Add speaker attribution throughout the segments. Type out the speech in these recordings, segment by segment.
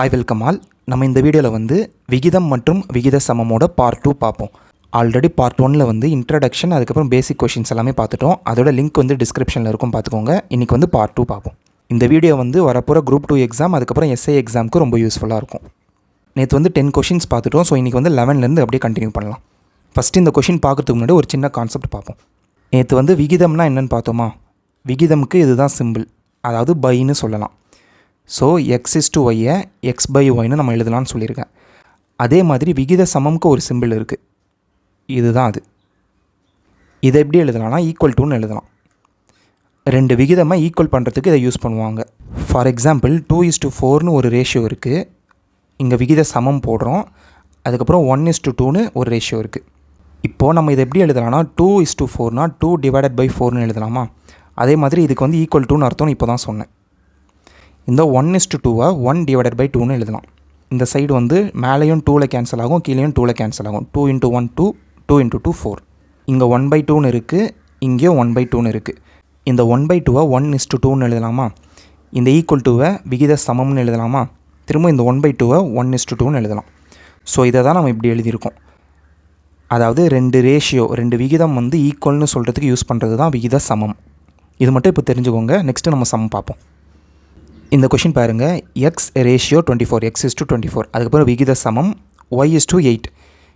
Speaker 1: Hi welcome all. நம்ம இந்த வீடியோவில் வந்து விகிதம் மற்றும் விகித சமமோட பார்ட் டூ பார்ப்போம். ஆல்ரெடி பார்ட் ஒனில் வந்து இன்ட்ரடக்ஷன் அதுக்கப்புறம் பேசிக் கொஷின்ஸ் எல்லாமே பார்த்துட்டோம். அதோட லிங்க் வந்து டிஸ்கிரிப்ஷனில் இருக்கும் பார்த்துக்கோங்க. இன்றைக்கி வந்து பார்ட் டூ பார்ப்போம். இந்த வீடியோ வந்து வரப்போகிற குரூப் டூ எக்ஸாம் அதுக்கப்புறம் எஸ்ஐ எக்ஸாமுக்கு ரொம்ப யூஸ்ஃபுல்லாக இருக்கும். நேற்று வந்து டென் கொஷின்ஸ் பார்த்துட்டோம். ஸோ இன்றைக்கி வந்து லெவன்லேருந்து அப்படியே கண்டினியூ பண்ணலாம். ஃபஸ்ட்டு இந்த கொஷின் பார்க்கறதுக்கு முன்னாடி ஒரு சின்ன கான்செப்ட் பார்ப்போம். நேற்று வந்து விகிதம்னா என்னென்னு பார்த்தோமா? விகிதம்க்கு இதுதான் சிம்பிள் அதாவது பைன்னு சொல்லலாம். ஸோ எக்ஸ் இஸ் டு ஒய்யை எக்ஸ் பை ஒய்னு நம்ம எழுதலாம்னு சொல்லியிருக்கேன். அதே மாதிரி விகித சமம்க்கு ஒரு சிம்பிள் இருக்குது இதுதான் அது. இதை எப்படி எழுதலாம்னா ஈக்குவல் டூன்னு எழுதலாம். ரெண்டு விகிதமாக ஈக்குவல் பண்ணுறதுக்கு இதை யூஸ் பண்ணுவாங்க. For example two is to ஃபோர்னு ஒரு ரேஷியோ இருக்குது இங்கே விகித சமம் போடுறோம். அதுக்கப்புறம் ஒன் இஸ் டு டூன்னு ஒரு ரேஷியோ இருக்குது இப்போது நம்ம இதை எப்படி எழுதலாம்னா டூ இஸ் டு ஃபோர்னா டூ டிவைடட் பை ஃபோர்னு எழுதலாமா? அதே மாதிரி இதுக்கு வந்து ஈக்குவல் டூன்னு அர்த்தம்னு இப்போ தான் சொன்னேன். இந்த ஒன் இஸ்டு டூவை ஒன் டிவைடட் பை டூன்னு எழுதலாம். இந்த சைடு வந்து மேலேயும் டூவில் கேன்சல் ஆகும் கீழேயும் டூவில் கேன்சல் ஆகும். Two into one two two into two four இங்கே ஒன் பை டூன்னு இருக்குது இங்கேயும் ஒன் பை டூன்னு இருக்குது இந்த ஒன் பை டூவை ஒன் இஸ்டு டூன்னு எழுதலாமா? இந்த ஈக்குவல் டூவை விகித சமம்னு எழுதலாமா? திரும்ப இந்த ஒன் பை டூவை ஒன் இஸ்டு டூன்னு எழுதலாம். ஸோ இதை தான் நம்ம இப்படி எழுதியிருக்கோம். அதாவது ரெண்டு ரேஷியோ ரெண்டு விகிதம் வந்து ஈக்குவல்னு சொல்கிறதுக்கு யூஸ் பண்ணுறது தான் விகித சமம். இது மட்டும் இப்போ தெரிஞ்சுக்கோங்க. நெக்ஸ்ட்டு நம்ம சமம் பார்ப்போம். இந்த கொஷின் பாருங்கள் X ratio twenty four X is to twenty four அதுக்கப்புறம் விகித சமம் ஒய் இஸ் டு எயிட்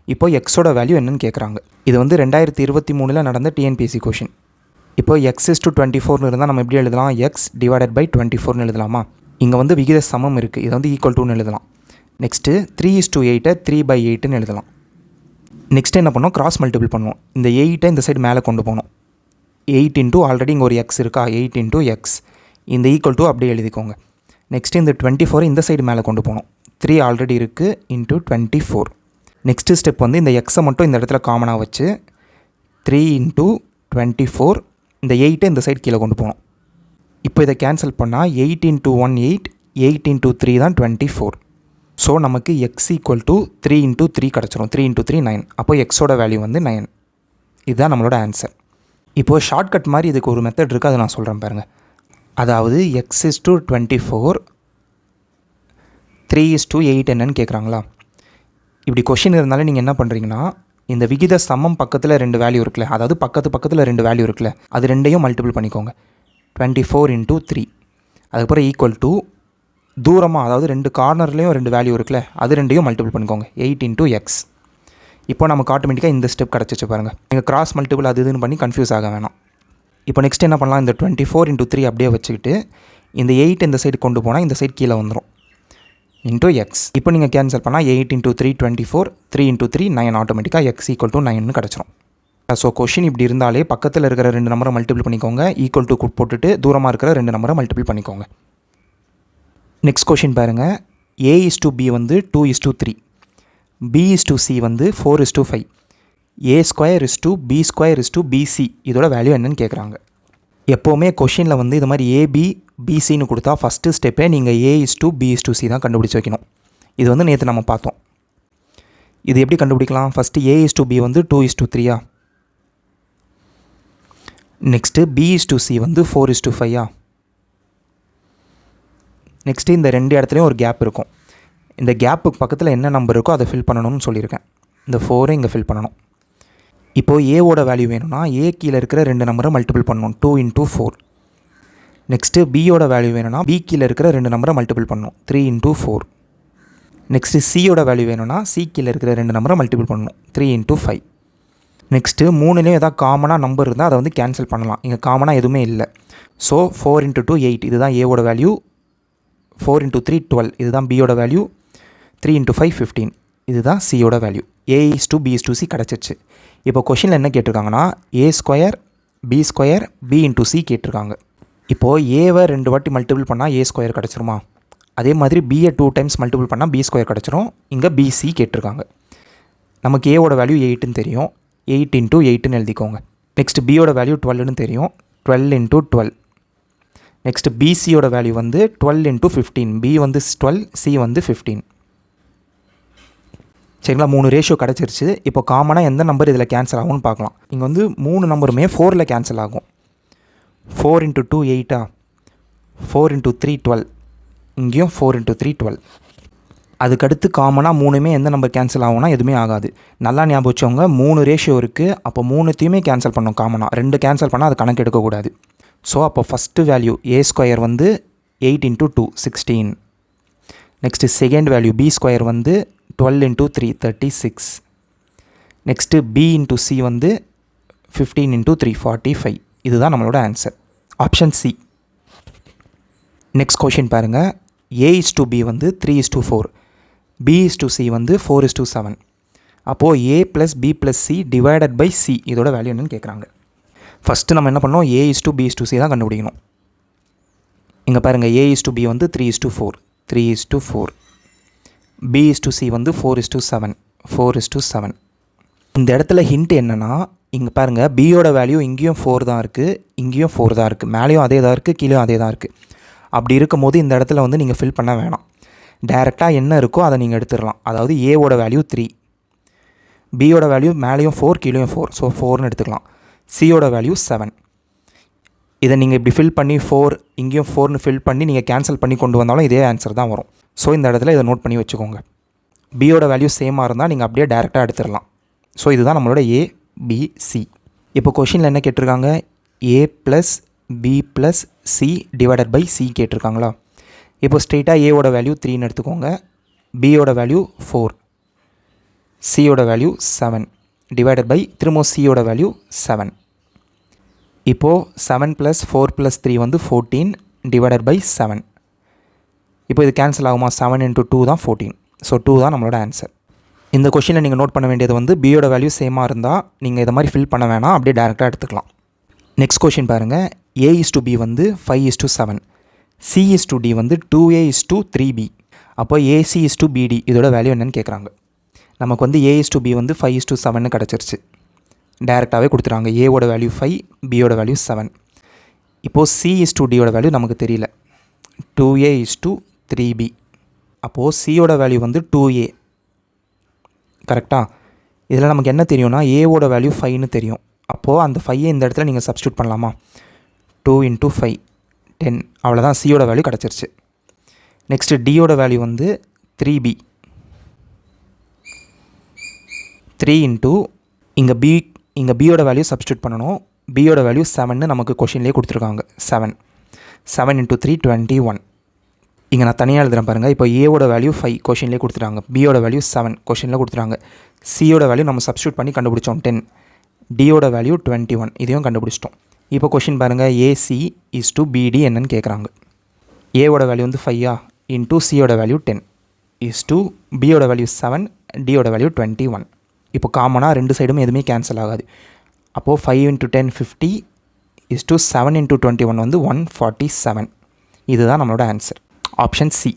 Speaker 1: இப்போ எக்ஸோட வேல்யூ என்னன்னு கேட்குறாங்க இது வந்து ரெண்டாயிரத்தி இருபத்தி மூணில் நடந்த டிஎன்பிஎஸ்சி கொஷின் இப்போ எக்ஸ் இஸ் டு டுவெண்ட்டி ஃபோர்னு இருந்தால் நம்ம எப்படி எழுதலாம்? எக்ஸ் டிவைடட் பை டுவெண்ட்டி ஃபோர்னு எழுதலாமா? இங்கே வந்து விகித சமம் இருக்குது இது வந்து ஈக்குவல் டூன்னு எழுதலாம். நெக்ஸ்ட்டு த்ரீ இஸ் டூ எயிட்டை த்ரீ பை எயிட்டுன்னு எழுதலாம். நெக்ஸ்ட் என்ன பண்ணோம்? கிராஸ் மல்டிபிள் பண்ணுவோம் இந்த எயிட்டை இந்த சைடு மேலே கொண்டு போகணும். எயிட் இன்ட்டு ஆல்ரெடி இங்கே ஒரு எக்ஸ் இருக்கா? எயிட் இன்ட்டு எக்ஸ் இந்த ஈக்குவல் டூ அப்படியே எழுதிக்கோங்க. நெக்ஸ்ட் இந்த டுவெண்ட்டி ஃபோரை இந்த சைடு மேலே கொண்டு போகணும். த்ரீ ஆல்ரெடி இருக்குது into twenty four next step வந்து இந்த எக்ஸை மட்டும் இந்த இடத்துல காமனாக வச்சு த்ரீ இன்ட்டு டுவெண்ட்டி ஃபோர் இந்த எயிட்டை இந்த சைடு கீழே கொண்டு போகணும். இப்போ இதை கேன்சல் பண்ணால் eight into one eight eight into three தான் டுவெண்ட்டி ஃபோர் ஸோ நமக்கு X equal to three into three கிடச்சிரும். த்ரீ இன்ட்டு த்ரீ நைன் அப்போ எக்ஸோட வேல்யூ வந்து நைன் இதுதான் நம்மளோட ஆன்சர் இப்போது ஷார்ட்கட் மாதிரி இதுக்கு ஒரு மெத்தட் இருக்குது அதை நான் சொல்கிறேன் பாருங்கள் அதாவது X is to twenty four three is to eight என்னன்னு கேட்குறாங்களா இப்படி கொஷின் இருந்தாலும் நீங்கள் என்ன பண்ணுறீங்கன்னா இந்த விகித சமம் பக்கத்தில் ரெண்டு வேல்யூ இருக்குல்ல அதாவது பக்கத்து பக்கத்தில் ரெண்டு வேல்யூ இருக்குல்ல அது ரெண்டையும் மல்டிபிள் பண்ணிக்கோங்க. டுவெண்ட்டி ஃபோர் இன்ட்டு த்ரீ அதுக்கப்புறம் ஈக்குவல் டு தூரமாக அதாவது ரெண்டு கார்னர்லேயும் ரெண்டு வேல்யூ இருக்குல்ல அது ரெண்டையும் மல்டிபிள் பண்ணிக்கோங்க. எயிட் இன்ட்டு எக்ஸ் இப்போ நமக்கு ஆட்டோமேட்டிக்காக இந்த ஸ்டெப் கிடச்சிச்சு பாருங்கள் நீங்கள் கிராஸ் மல்டிபிள் அது இதுன்னு பண்ணி கன்ஃபியூஸ் ஆக வேணாம். இப்போ நெக்ஸ்ட் என்ன பண்ணலாம்? இந்த டுவெண்ட்டி ஃபோர் இன்ட்டு த்ரீ அப்படியே வச்சுக்கிட்டு இந்த எயிட் இந்த சைடு கொண்டு போனால் இந்த சைடு கீழே வந்துடும் இன்ட்டு எக்ஸ் இப்போ நீங்கள் கேன்சல் பண்ணால் eight into three twenty four three into three nine ஆட்டோமேட்டிக்காக எக்ஸ் ஈக்குவல் டு நைன்னு கிடச்சிரும். ஸோ கொஷின் இப்படி இருந்தாலே பக்கத்தில் இருக்கிற ரெண்டு நம்பரை மல்டிபிள் பண்ணிக்கோங்க. ஈக்குவல் டு போட்டுட்டு தூரமாக இருக்கிற ரெண்டு நம்பரை மல்டிபிள் பண்ணிக்கோங்க. நெக்ஸ்ட் கொஷின் பாருங்கள் ஏ இஸ் டு பி வந்து two is to three B is to C வந்து four is to five A square is to B square is to BC இதோட வேல்யூ என்னன்னு கேட்குறாங்க எப்போவுமே கொஷினில் வந்து இது மாதிரி ஏபி பிசின்னு கொடுத்தா ஃபஸ்ட்டு ஸ்டெப்பே நீங்கள் A is to B is to C தான் கண்டுபிடிச்சி வைக்கணும். இது வந்து நேற்று நம்ம பார்த்தோம். இது எப்படி கண்டுபிடிக்கலாம்? First A is to B வந்து two is to த்ரீயா next B is to C வந்து ஃபோர் இஸ் டூ ஃபையா நெக்ஸ்ட்டு இந்த ரெண்டு இடத்துலையும் ஒரு கேப் இருக்கும். இந்த கேப்புக்கு பக்கத்தில் என்ன நம்பர் இருக்கோ அதை ஃபில் பண்ணணும்னு சொல்லியிருக்கேன். இந்த ஃபோரை இங்கே ஃபில் பண்ணணும். இப்போது ஏவோட வேல்யூ வேணும்னா ஏ கீழே இருக்கிற ரெண்டு நம்பரை மல்டிபிள் பண்ணணும். டூ இன்ட்டு ஃபோர் நெக்ஸ்ட்டு பியோட வேல்யூ வேணும்னா பி கீழே இருக்கிற ரெண்டு நம்பரை மல்டிபிள் பண்ணணும். த்ரீ இன்ட்டு ஃபோர் நெக்ஸ்ட்டு சியோட வேல்யூ வேணும்னா சி கீழே இருக்கிற ரெண்டு நம்பரை மல்டிபிள் பண்ணணும். த்ரீ இன்ட்டு ஃபைவ் நெக்ஸ்ட்டு மூணுலேயும் எதாவது காமனாக நம்பர் இருந்தால் அதை வந்து கேன்சல் பண்ணலாம். இங்கே காமனாக எதுவுமே இல்லை. So four into two eight இதுதான் ஏவோட value four into three twelve இதுதான் பியோட value three into five fifteen இதுதான் சியோட value A is to B is to C கிடச்சிச்சு இப்போ கொஷினில் என்ன கேட்டிருக்காங்கன்னா A square B square B into C கேட்டிருக்காங்க. இப்போது ஏவை ரெண்டு வாட்டி மல்டிபிள் பண்ணால் ஏ ஸ்கொயர் கிடச்சிருமா? அதே மாதிரி பிஏ டூ டைம்ஸ் மல்டிபிள் பண்ணால் பி ஸ்கொயர் கிடச்சிரும். இங்கே பிசி கேட்டிருக்காங்க. நமக்கு ஏவோட வேல்யூ எயிட்டுன்னு தெரியும். எயிட் இன்ட்டு எயிட்டுன்னு எழுதிக்கோங்க. நெக்ஸ்ட் பியோட வேல்யூ டுவெல்னு தெரியும். டுவெல் இன்ட்டு டுவெல் நெக்ஸ்ட் பிசியோட வேல்யூ வந்து டுவெல் இன்ட்டு ஃபிஃப்டீன் பி வந்து டுவெல் சி வந்து ஃபிஃப்டீன் சரிங்களா? மூணு ரேஷியோ கிடச்சிருச்சு. இப்போ காமனாக எந்த நம்பர் இதில் கேன்சல் ஆகும்னு பார்க்கலாம். இங்கே வந்து மூணு நம்பருமே ஃபோரில் கேன்சல் ஆகும். ஃபோர் இன்ட்டு டூ எயிட்டா ஃபோர் இன்ட்டு த்ரீ டுவெல் இங்கேயும் ஃபோர் இன்ட்டு த்ரீ டுவெல் அதுக்கடுத்து காமனாக மூணுமே எந்த நம்பர் கேன்சல் ஆகும்னா எதுவுமே ஆகாது. நல்லா ஞாபகம் வச்சவங்க மூணு ரேஷியோ இருக்குது அப்போ மூணுத்தையுமே கேன்சல் பண்ணோம் காமனாக ரெண்டு கேன்சல் பண்ணால் அது கணக்கு எடுக்கக்கூடாது ஸோ அப்போ ஃபஸ்ட்டு வேல்யூ ஏ ஸ்கொயர் வந்து eight into two sixteen next second value B square வந்து twelve into three thirty six next B into C வந்து fifteen into three forty five இதுதான் நம்மளோட answer option C next question பாருங்கள் A is to B வந்து three is to four B is to C வந்து four is to seven அப்போது A plus B plus C divided by C இதோட value என்னன்னு கேட்குறாங்க first நம்ம என்ன பண்ணோம் A is to B is to C தான் கண்டுபிடிக்கணும். இங்கே பாருங்கள் ஏ இஸ் டு பி வந்து three is to four three is to four B is to C வந்து four is to seven four is to seven இந்த இடத்துல hint என்னென்னா இங்கே பாருங்கள் பியோட வேல்யூ இங்கேயும் ஃபோர் தான் இருக்குது இங்கேயும் ஃபோர் தான் இருக்குது மேலேயும் அதே தான் இருக்குது கீழேயும் அதே தான் இருக்குது அப்படி இருக்கும்போது இந்த இடத்துல வந்து நீங்கள் ஃபில் பண்ண வேணாம். டைரெக்டாக என்ன இருக்கோ அதை நீங்கள் எடுத்துடலாம். அதாவது ஏவோட வேல்யூ த்ரீ பியோட வேல்யூ மேலேயும் ஃபோர் கீழேயும் ஃபோர் ஸோ ஃபோர்னு எடுத்துக்கலாம். சியோட வேல்யூ செவன் இதை நீங்கள் இப்படி ஃபில் பண்ணி ஃபோர் இங்கேயும் ஃபோர்னு ஃபில் பண்ணி நீங்கள் கேன்சல் பண்ணி கொண்டு வந்தாலும் இதே ஆன்சர் தான் வரும். ஸோ இந்த இடத்துல இதை நோட் பண்ணி வச்சுக்கோங்க. பியோட வேல்யூ சேமாக இருந்தால் நீங்கள் அப்படியே டேரெக்டாக எடுத்துடலாம். ஸோ இதுதான் நம்மளோட ஏ பி சி இப்போ கொஷினில் என்ன கேட்டிருக்காங்க? A plus B plus C divided by C கேட்டிருக்காங்களா? இப்போ ஸ்ட்ரெயிட்டாக ஏவோட வேல்யூ த்ரீன்னு எடுத்துக்கோங்க. பியோட வேல்யூ ஃபோர் சியோட வேல்யூ செவன் டிவைடட் பை திரும்ப சியோட வேல்யூ செவன் இப்போது seven plus four plus three வந்து ஃபோர்டீன் டிவைடட் பை செவன் இப்போ இது கேன்சல் ஆகுமா? செவன் இன்ட்டு டூ தான் ஃபோர்டீன் ஸோ டூ தான் நம்மளோட ஆன்சர் இந்த கொஷினில் நீங்கள் நோட் பண்ண வேண்டியது வந்து பியோட வேல்யூ சேமாக இருந்தால் நீங்கள் இதை மாதிரி ஃபில் பண்ண வேணாம். அப்படியே டேரெக்டாக எடுத்துக்கலாம். நெக்ஸ்ட் கொஷின் பாருங்கள் ஏ இஸ் டு பி வந்து five is to seven C is to D வந்து two A is to three B அப்போ ஏசி இஸ் டு பிடி இதோட வேல்யூ என்னன்னு கேட்குறாங்க நமக்கு வந்து ஏ இஸ் டு பி வந்து ஃபைவ் இஸ் டு செவன்னு கிடச்சிருச்சு. டேரெக்டாகவே கொடுத்துறாங்க. ஏவோட வேல்யூ ஃபைவ் பியோட வேல்யூ செவன் இப்போது சி இஸ் டூ டியோட வேல்யூ நமக்கு தெரியல. Two A is to three B அப்போது சியோட வேல்யூ வந்து டூ ஏ கரெக்டாக இதில் நமக்கு என்ன தெரியும்னா ஏவோட வேல்யூ ஃபைவ்னு தெரியும். அப்போது அந்த ஃபையை இந்த இடத்துல நீங்கள் சப்ஸ்டியூட் பண்ணலாமா? டூ இன்ட்டு ஃபைவ் டென் அவ்வளோதான் சியோட வேல்யூ கிடச்சிருச்சு. நெக்ஸ்ட்டு டியோட வேல்யூ வந்து த்ரீ பி த்ரீ இன்ட்டு இங்கே பி இங்கே பியோட வேல்யூ சப்ஸ்டியூட் பண்ணணும் பியோட வேல்யூ செவன்னு நமக்கு கொஷின்லேயே கொடுத்துருக்காங்க seven seven into three twenty one இங்கே நான் தனியாக எழுதுகிறேன் பாருங்கள் இப்போ ஏவோட வேல்யூ ஃபைவ் கொஷின்லேயே கொடுத்துட்டாங்க பியோட வேல்யூ செவன் கொஷினில் கொடுத்துட்டாங்க சியோட வேல்யூ நம்ம சப்ஸ்டியூட் பண்ணி கண்டுபிடிச்சோம் டென் டியோட வேல்யூ டுவெண்ட்டி ஒன் இதையும் கண்டுபிடிச்சிட்டோம் இப்போ கொஷின் பாருங்கள் ஏசி இஸ் டு பிடி என்னன்னு கேட்குறாங்க ஏவோட வேல்யூ வந்து ஃபையா இன்டூ சியோட வேல்யூ டென் இஸ் டு பியோட வேல்யூ செவன் டியோட வேல்யூ டுவெண்ட்டி ஒன் இப்போ காமனாக ரெண்டு சைடும் எதுவுமே கேன்சல் ஆகாது. அப்போது five into ten fifty is to seven into twenty one வந்து ஒன் ஃபார்ட்டி செவன் இதுதான் நம்மளோட answer option C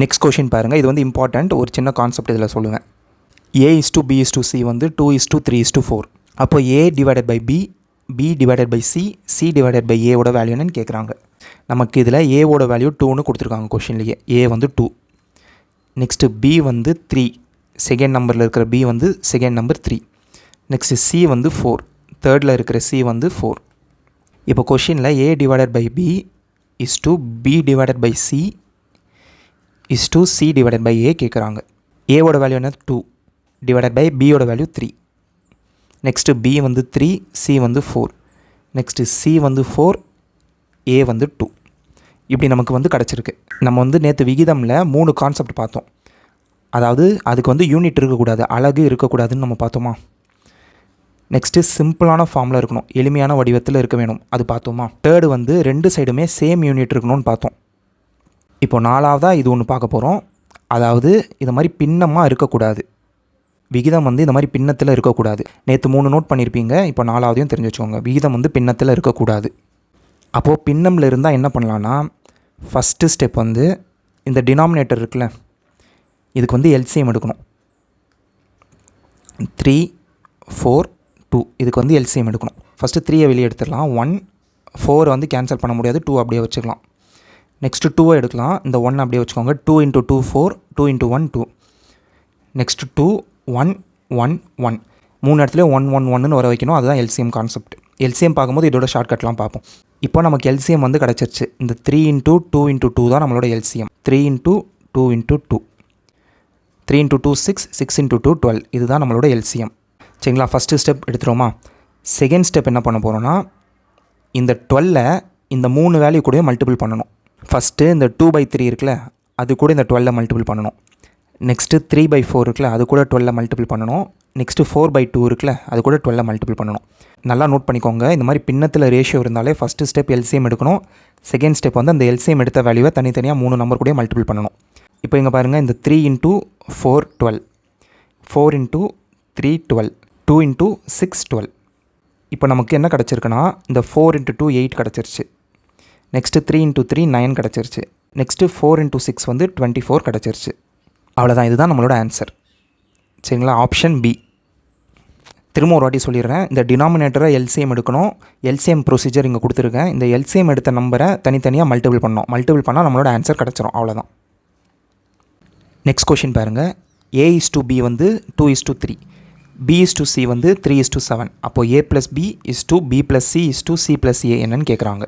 Speaker 1: next question பாருங்கள் இது வந்து இம்பார்ட்டண்ட் ஒரு சின்ன கான்செப்ட் இதில் சொல்லுவேன். A is to B is to C வந்து two is to three is to four அப்போ A divided by B B divided by C C divided by ஏவோட வேல்யூ என்னன்னு கேட்குறாங்க நமக்கு இதில் ஏவோட வேல்யூ டூன்னு கொடுத்துருக்காங்க கொஷின்லேயே ஏ வந்து டூ நெக்ஸ்ட்டு பி வந்து த்ரீ செகண்ட் நம்பரில் இருக்கிற பி வந்து second number three next C வந்து ஃபோர் தேர்டில் இருக்கிற சி வந்து ஃபோர் இப்போ கொஷினில் A divided by B is to B divided by C is to C divided by A கேட்குறாங்க ஏவோட வேல்யூ என்ன டூ டிவைடட் பை பியோட வேல்யூ த்ரீ நெக்ஸ்ட்டு பி வந்து த்ரீ சி வந்து ஃபோர் நெக்ஸ்ட்டு சி வந்து ஃபோர் ஏ வந்து two இப்படி நமக்கு வந்து கிடச்சிருக்கு. நம்ம வந்து நேற்று விகிதமில் மூணு கான்செப்ட் பார்த்தோம். அதாவது அதுக்கு வந்து யூனிட் இருக்கக்கூடாது அழகு இருக்கக்கூடாதுன்னு நம்ம பார்த்தோமா? நெக்ஸ்ட்டு சிம்பிளான ஃபார்மில் இருக்கணும். எளிமையான வடிவத்தில் இருக்க வேணும். அது பார்த்தோமா? தேர்டு வந்து ரெண்டு சைடுமே சேம் யூனிட் இருக்கணும்னு பார்த்தோம். இப்போ நாலாவதாக இது ஒன்று பார்க்க போகிறோம் அதாவது இது மாதிரி பின்னமாக இருக்கக்கூடாது. விகிதம் வந்து இந்த மாதிரி பின்னத்தில் இருக்கக்கூடாது. நேற்று மூணு நோட் பண்ணியிருப்பீங்க இப்போ நாலாவதையும் தெரிஞ்சு வச்சுக்கோங்க. விகிதம் வந்து பின்னத்தில் இருக்கக்கூடாது. அப்போது பின்னமில் இருந்தால் என்ன பண்ணலான்னா ஃபஸ்ட்டு ஸ்டெப் வந்து இந்த டினாமினேட்டர் இருக்குல்ல இதுக்கு வந்து எல்சிஎம் எடுக்கணும். த்ரீ ஃபோர் டூ இதுக்கு வந்து எல்சிஎம் எடுக்கணும். ஃபஸ்ட்டு த்ரீயை வெளியே எடுத்துடலாம். ஒன் ஃபோரை வந்து கேன்சல் பண்ண முடியாது. டூ அப்படியே வச்சுக்கலாம். நெக்ஸ்ட்டு டூவை எடுக்கலாம். இந்த ஒன் அப்படியே வச்சுக்கோங்க. Two into two four two into one two next two one one one மூணு இடத்துல ஒன் ஒன் ஒன்னு வர வைக்கணும். அதுதான் எல்சிஎம் கான்செப்ட் எல்சிஎம் பார்க்கும்போது இதோட ஷார்ட்கட்லாம் பார்ப்போம். இப்போ நமக்கு எல்சிஎம் வந்து கிடச்சிருச்சு. இந்த three into two into two தான் நம்மளோட LCM three into two into two three into two six six into two twelve. இதுதான் நம்மளோட எல்சிஎம். சரிங்களா ஃபஸ்ட்டு ஸ்டெப் எடுத்துருவோமா? செகண்ட் ஸ்டெப் என்ன பண்ண போகிறோன்னா இந்த டுவெல்லை இந்த மூணு வேல்யூ கூட மல்டிபிள் பண்ணணும். ஃபஸ்ட்டு இந்த டூ பை த்ரீ இருக்குல்ல அது கூட இந்த டுவெல்லை மல்டிபிள் பண்ணணும். நெக்ஸ்ட்டு த்ரீ பை ஃபோர் இருக்குல்ல அது கூட டுவெல்லை மல்டிபிள் பண்ணணும். நெக்ஸ்ட்டு ஃபோர் பை டூ இருக்குல்ல அது கூட டுவெல்லை மல்டிபிள் பண்ணணும். நல்லா நோட் பண்ணிக்கோங்க இந்த மாதிரி பின்னத்தில் ரேஷியோ இருந்தாலே ஃபஸ்ட்டு ஸ்டெப் எல்சிஎம் எடுக்கணும். செகண்ட் ஸ்டெப் வந்து அந்த எல்சிஎம் எடுத்த வேல்யூவை தனித்தனியாக மூணு நம்பர் கூட மல்டிபிள் பண்ணணும். இப்போ இங்கே பாருங்கள் இந்த three into four twelve four into three twelve two into six twelve இப்போ நமக்கு என்ன கிடச்சிருக்குன்னா இந்த ஃபோர் இன்ட்டு டூ எயிட் கிடச்சிருச்சு. Next three into three nine கிடச்சிருச்சு. நெக்ஸ்ட்டு ஃபோர் இன்ட்டு சிக்ஸ் வந்து டுவெண்ட்டி ஃபோர் கிடச்சிருச்சு. அவ்வளோதான் இதுதான் நம்மளோட ஆன்சர் சரிங்களா? ஆப்ஷன் பி திரும்ப ஒரு வாட்டி சொல்லிடுறேன். இந்த டினாமினேட்டரை எல்சிஎம் எடுக்கணும். எல்சிஎம் ப்ரொசீஜர் இங்கே கொடுத்துருக்கேன். இந்த எல்சிஎம் எடுத்த நம்பரை தனித்தனியாக மல்டிபிள் பண்ணணும் மல்டிபிள் பண்ணால் நம்மளோட ஆன்சர் கிடச்சிரும். அவ்வளோதான் நெக்ஸ்ட் கொஷின் பாருங்கள் ஏ இஸ் டு பி வந்து two is to three B is to C வந்து த்ரீ இஸ் டு செவன் அப்போது A plus B is to B plus C is to C plus A என்னன்னு கேட்குறாங்க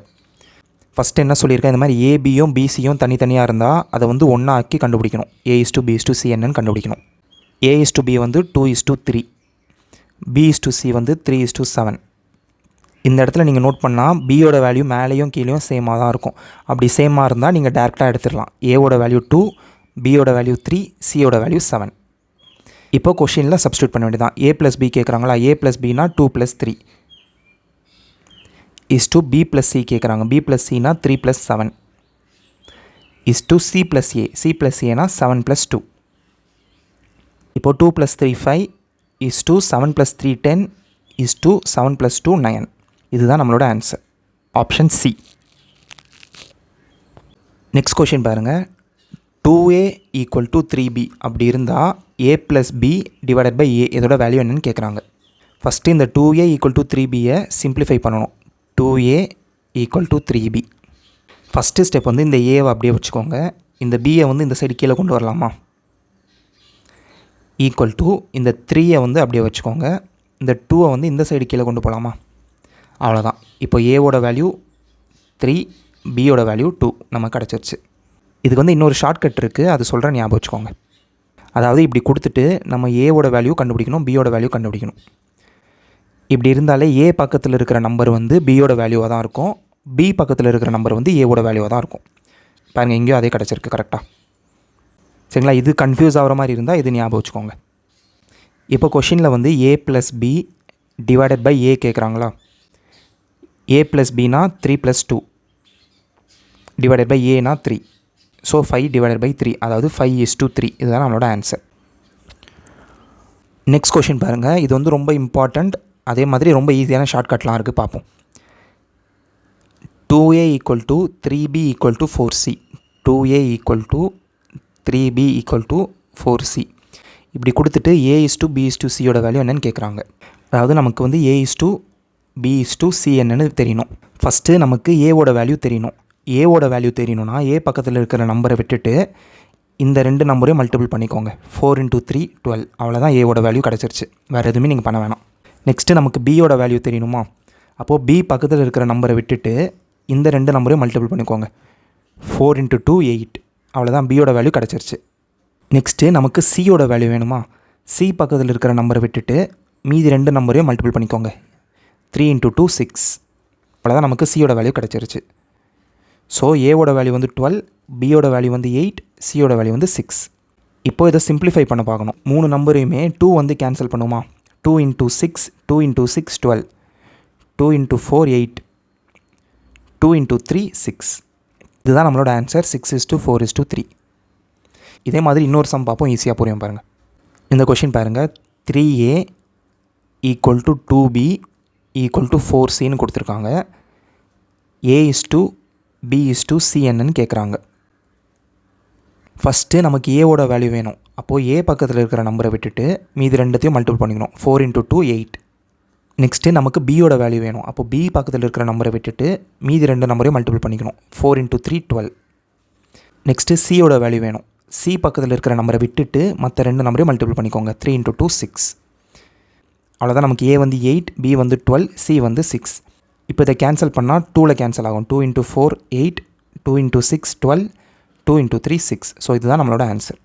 Speaker 1: first என்ன சொல்லியிருக்கேன் இந்த மாதிரி ஏபியும் பிசியும் தனித்தனியாக இருந்தால் அதை வந்து ஒன்றா ஆக்கி கண்டுபிடிக்கணும் A is to B is to C என்னன்னு கண்டுபிடிக்கணும் ஏ இஸ் டு பி வந்து two is to three B is to C வந்து த்ரீ இஸ் டு செவன் இந்த இடத்துல நீங்கள் நோட் பண்ணால் பியோட வேல்யூ மேலேயும் கீழேயும் சேமாக தான் இருக்கும் அப்படி சேமாக இருந்தால் நீங்கள் டேரெக்டாக எடுத்துடலாம் ஏவோட வேல்யூ டூ பியோட வேல்யூ த்ரீ சியோட வேல்யூ செவன் இப்போ கொஷினில் சப்ஸ்டியூட் பண்ண வேண்டியதான் ஏ ப்ளஸ் பி கேட்குறாங்களா A plus Bina two plus three is to B plus C கேட்குறாங்க B plus சினா three plus seven is to C plus A C plus ஏனா seven plus two இப்போது two plus three five is to seven plus three ten is to seven plus two nine இதுதான் நம்மளோட answer option C next question பாருங்கள் two A equal to three B அப்படி இருந்தால் A plus B divided by A இதோட value என்னென்னு கேட்குறாங்க first இந்த two A equal to three பியை சிம்பிளிஃபை பண்ணணும். Two A equal to three B first step வந்து இந்த ஏவை அப்படியே வச்சுக்கோங்க. இந்த பியை வந்து இந்த சைடு கீழே கொண்டு வரலாமா? ஈக்குவல் டு இந்த த்ரீயை வந்து அப்படியே வச்சுக்கோங்க. இந்த டூவை வந்து இந்த சைடு கீழே கொண்டு போகலாமா அவ்வளோதான் இப்போ ஏவோட வேல்யூ த்ரீ பியோட வேல்யூ டூ நம்ம கிடச்சிருச்சு. இதுக்கு வந்து இன்னொரு ஷார்ட்கட் இருக்குது அது சொல்கிறேன் ஞாபகம் வச்சுக்கோங்க. அதாவது இப்படி கொடுத்துட்டு நம்ம ஏவோட வேல்யூ கண்டுபிடிக்கணும் பியோட வேல்யூ கண்டுபிடிக்கணும். இப்படி இருந்தாலே ஏ பக்கத்தில் இருக்கிற நம்பர் வந்து பியோட வேல்யூவாக தான் இருக்கும். பி பக்கத்தில் இருக்கிற நம்பர் வந்து ஏவோட வேல்யூவாக தான் இருக்கும். பாருங்கள் எங்கேயோ அதே கிடச்சிருக்கு கரெக்டாக சரிங்களா? இது கன்ஃபியூஸ் ஆகிற மாதிரி இருந்தால் இது ஞாபகம் வச்சுக்கோங்க. இப்போ கொஷினில் வந்து A plus B divided by A கேட்குறாங்களா A plus Bina three plus two divided by ஏனா three so five divided by three அதாவது ஃபைவ் இஸ் டூ த்ரீ இதுதான் நம்மளோட ஆன்சர் நெக்ஸ்ட் கொஷின் பாருங்கள் இது வந்து ரொம்ப இம்பார்ட்டண்ட் அதே மாதிரி ரொம்ப ஈஸியான ஷார்ட்கட்லாம் இருக்குது பார்ப்போம். Two A equal to three B equal to four C two A equal to three B equal to four C இப்படி கொடுத்துட்டு A is to B is to சியோட வேல்யூ என்னன்னு கேட்குறாங்க அதாவது நமக்கு வந்து A is to B is to C என்னன்னு தெரியணும். ஃபஸ்ட்டு நமக்கு ஏவோட வேல்யூ தெரியணும். ஏவோட வேல்யூ தெரியணும்னா ஏ பக்கத்தில் இருக்கிற நம்பரை விட்டுட்டு இந்த ரெண்டு நம்பரையும் மல்டிபிள் பண்ணிக்கோங்க. ஃபோர் இன்ட்டு த்ரீ டுவெல் அவ்வளோதான் ஏவோட வேல்யூ கிடச்சிருச்சு. வேறு எதுவுமே நீங்கள் பண்ண வேணாம். நெக்ஸ்ட்டு நமக்கு பியோட வேல்யூ தெரியணுமா அப்போது பி பக்கத்தில் இருக்கிற நம்பரை விட்டுட்டு இந்த ரெண்டு நம்பரையும் மல்டிபிள் பண்ணிக்கோங்க. ஃபோர் இன்ட்டு டூ எயிட் அவ்வளோதான் பியோட வேல்யூ கிடச்சிருச்சு. நெக்ஸ்ட்டு நமக்கு சியோட வேல்யூ வேணுமா? சி பக்கத்தில் இருக்கிற நம்பரை விட்டுட்டு மீதி ரெண்டு நம்பரையும் மல்டிபிள் பண்ணிக்கோங்க. த்ரீ இன்ட்டு டூ சிக்ஸ் அவ்வளோதான் நமக்கு சியோட வேல்யூ கிடச்சிருச்சு. ஸோ ஏவோட வேல்யூ வந்து டுவெல் பியோட வேல்யூ வந்து எயிட் சியோட வேல்யூ வந்து சிக்ஸ் இப்போ இதை சிம்பிளிஃபை பண்ண பார்க்கணும். மூணு நம்பரையுமே டூ வந்து கேன்சல் பண்ணுமா? Two into six two into six twelve two into four eight two into three six இதுதான் நம்மளோட answer six is two four is two three இதே மாதிரி இன்னொரு சம் பார்ப்போம். ஈஸியாக புரியும் பாருங்கள் இந்த கொஷின் பாருங்கள் three A equal to two B equal to four சின்னு கொடுத்துருக்காங்க. A is to B is to C கேட்குறாங்க ஃபஸ்ட்டு நமக்கு ஏவோட வேல்யூ வேணும். அப்போது ஏ பக்கத்தில் இருக்கிற நம்பரை விட்டுட்டு மீதி ரெண்டுத்தையும் மல்டிபிள் பண்ணிக்கணும் four into two eight next நமக்கு பியோட வேல்யூ வேணும். அப்போ பி பக்கத்தில் இருக்கிற நம்பரை விட்டுட்டு மீதி ரெண்டு நம்பரையும் மல்டிபிள் பண்ணிக்கணும் four into three twelve next சியோட வேல்யூ வேணும். சி பக்கத்தில் இருக்கிற நம்பரை விட்டுட்டு மற்ற ரெண்டு நம்பரையும் மல்டிபிள் பண்ணிக்கோங்க. த்ரீ இன்ட்டு டூ சிக்ஸ் அவ்வளோதான் நமக்கு ஏ வந்து எயிட் பி வந்து டுவெல் சி வந்து சிக்ஸ் இப்போ இதை கேன்சல் பண்ணால் டூவில் கேன்சல் ஆகும். Two into four eight two into six twelve two into three six so இதுதான் நம்மளோட ஆன்சர்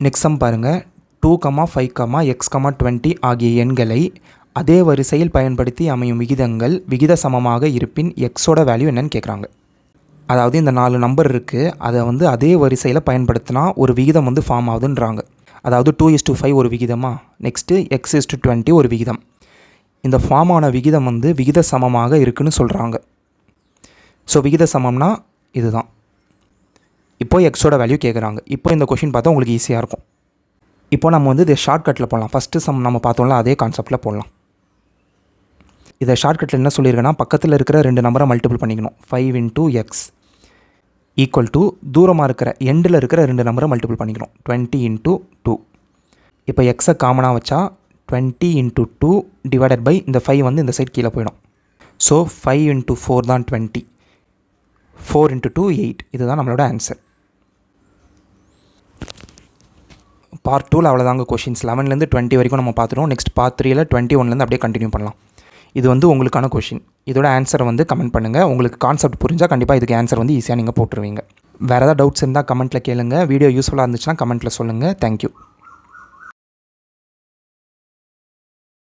Speaker 1: நெக்ஸ்ட் சம் பாருங்கள் two comma five comma X comma twenty ஆகிய எண்களை அதே வரிசையில் பயன்படுத்தி அமையும் விகிதங்கள் விகித சமமாக இருப்பின் எக்ஸோட வேல்யூ என்னன்னு கேட்குறாங்க அதாவது இந்த நாலு நம்பர் இருக்குது அதை வந்து அதே வரிசையில் பயன்படுத்தினா ஒரு விகிதம் வந்து ஃபார்ம் ஆகுதுன்றாங்க. அதாவது டூ இஸ் டு ஃபைவ் ஒரு விகிதமா? Next X is to twenty ஒரு விகிதம். இந்த ஃபார்மான விகிதம் வந்து விகித சமமாக இருக்குன்னு சொல்கிறாங்க ஸோ விகித சமம்னா இதுதான். இப்போ எக்ஸோட வேல்யூ கேட்குறாங்க இப்போ இந்த கொஷின் பார்த்தா உங்களுக்கு ஈஸியாக இருக்கும். இப்போ நம்ம வந்து இதை ஷார்ட்கட்டில் போடலாம். ஃபஸ்ட்டு சம் நம்ம பார்த்தோம்ல அதே கான்செப்டில் போடலாம். இதை ஷார்ட்கட்டில் என்ன சொல்லியிருக்கேன்னா பக்கத்தில் இருக்கிற ரெண்டு நம்பரை மல்டிபிள் பண்ணிக்கணும். Five into X equal to தூரமாக இருக்கிற எண்டில் இருக்கிற ரெண்டு நம்பரை மல்டிபிள் பண்ணிக்கணும். டுவெண்ட்டி இன்ட்டு டூ இப்போ எக்ஸை காமனாக வச்சா twenty into two divided by இந்த ஃபைவ் வந்து இந்த சைட் கீழே போயிடும். ஸோ ஃபைவ் இன்ட்டு ஃபோர் தான் twenty four into two eight இதுதான் நம்மளோட ஆன்சர் பார்ட் டூவில் அவ்வளோதாங்க கொஷின்ஸ் லெவன்லேருந்து டுவெண்ட்டி வரைக்கும் நம்ம பார்த்துருவோம். நெக்ஸ்ட் பார்ட் த்ரீயில் டுவெண்ட்டி ஒன்லேருந்து அப்படியே கண்டினியூ பண்ணலாம். இது வந்து உங்களுக்கான கொஷின் இதோட ஆன்சரை வந்து கமெண்ட் பண்ணுங்கள் உங்களுக்கு கான்செப்ட் புரிஞ்சால் கண்டிப்பாக இதுக்கு ஆன்சர் வந்து ஈஸியாக நீங்கள் போட்டுருவீங்க. வேறு ஏதாவது டவுட்ஸ் இருந்தால் கமெண்ட்டில் கேளுங்கள் வீடியோ யூஸ்ஃபுல்லாக இருந்துச்சுன்னா கமெண்ட்டில் சொல்லுங்கள் தேங்க்யூ